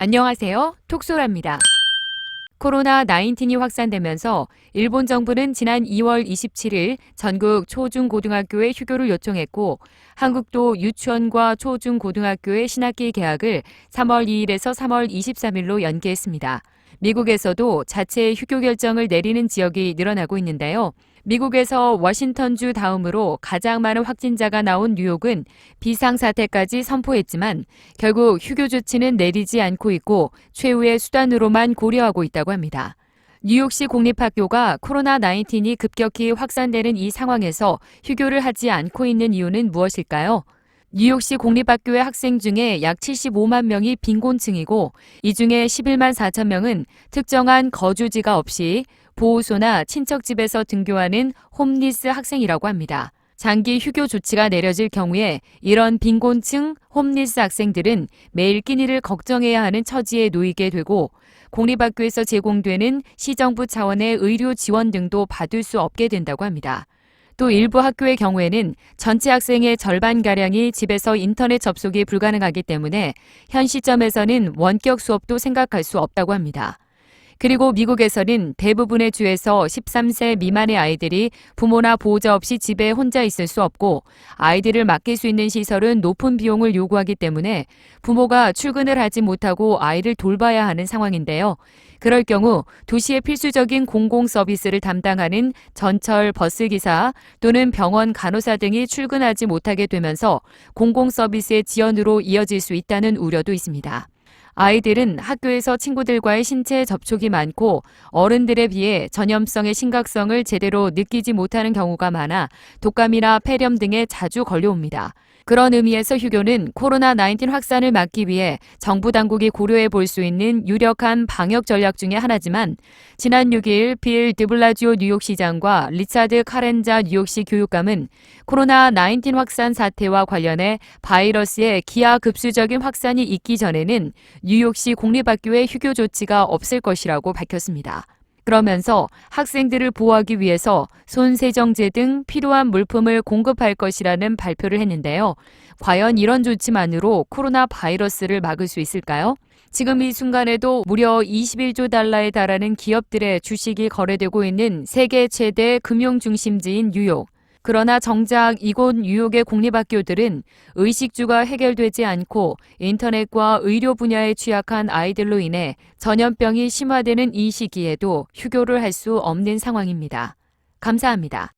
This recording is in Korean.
안녕하세요. 톡소랍니다. 코로나 19이 확산되면서 일본 정부는 지난 2월 27일 전국 초중고등학교에 휴교를 요청했고 한국도 유치원과 초중고등학교의 신학기 개학을 3월 2일에서 3월 23일로 연기했습니다. 미국에서도 자체 휴교 결정을 내리는 지역이 늘어나고 있는데요. 미국에서 워싱턴주 다음으로 가장 많은 확진자가 나온 뉴욕은 비상사태까지 선포했지만 결국 휴교 조치는 내리지 않고 있고 최후의 수단으로만 고려하고 있다고 합니다. 뉴욕시 공립학교가 코로나19이 급격히 확산되는 이 상황에서 휴교를 하지 않고 있는 이유는 무엇일까요? 뉴욕시 공립학교의 학생 중에 약 75만 명이 빈곤층이고 이 중에 11만 4천 명은 특정한 거주지가 없이 보호소나 친척집에서 등교하는 홈리스 학생이라고 합니다. 장기 휴교 조치가 내려질 경우에 이런 빈곤층 홈리스 학생들은 매일 끼니를 걱정해야 하는 처지에 놓이게 되고 공립학교에서 제공되는 시정부 차원의 의료 지원 등도 받을 수 없게 된다고 합니다. 또 일부 학교의 경우에는 전체 학생의 절반가량이 집에서 인터넷 접속이 불가능하기 때문에 현 시점에서는 원격 수업도 생각할 수 없다고 합니다. 그리고 미국에서는 대부분의 주에서 13세 미만의 아이들이 부모나 보호자 없이 집에 혼자 있을 수 없고 아이들을 맡길 수 있는 시설은 높은 비용을 요구하기 때문에 부모가 출근을 하지 못하고 아이를 돌봐야 하는 상황인데요. 그럴 경우 도시의 필수적인 공공 서비스를 담당하는 전철 버스 기사 또는 병원 간호사 등이 출근하지 못하게 되면서 공공 서비스의 지연으로 이어질 수 있다는 우려도 있습니다. 아이들은 학교에서 친구들과의 신체 접촉이 많고 어른들에 비해 전염성의 심각성을 제대로 느끼지 못하는 경우가 많아 독감이나 폐렴 등에 자주 걸려옵니다. 그런 의미에서 휴교는 코로나19 확산을 막기 위해 정부 당국이 고려해 볼 수 있는 유력한 방역 전략 중의 하나지만 지난 6일 빌 드블라지오 뉴욕시장과 리차드 카렌자 뉴욕시 교육감은 코로나19 확산 사태와 관련해 바이러스의 기하급수적인 확산이 있기 전에는 뉴욕시 공립학교의 휴교 조치가 없을 것이라고 밝혔습니다. 그러면서 학생들을 보호하기 위해서 손 세정제 등 필요한 물품을 공급할 것이라는 발표를 했는데요. 과연 이런 조치만으로 코로나 바이러스를 막을 수 있을까요? 지금 이 순간에도 무려 21조 달러에 달하는 기업들의 주식이 거래되고 있는 세계 최대 금융 중심지인 뉴욕. 그러나 정작 이곳 뉴욕의 공립학교들은 의식주가 해결되지 않고 인터넷과 의료 분야에 취약한 아이들로 인해 전염병이 심화되는 이 시기에도 휴교를 할 수 없는 상황입니다. 감사합니다.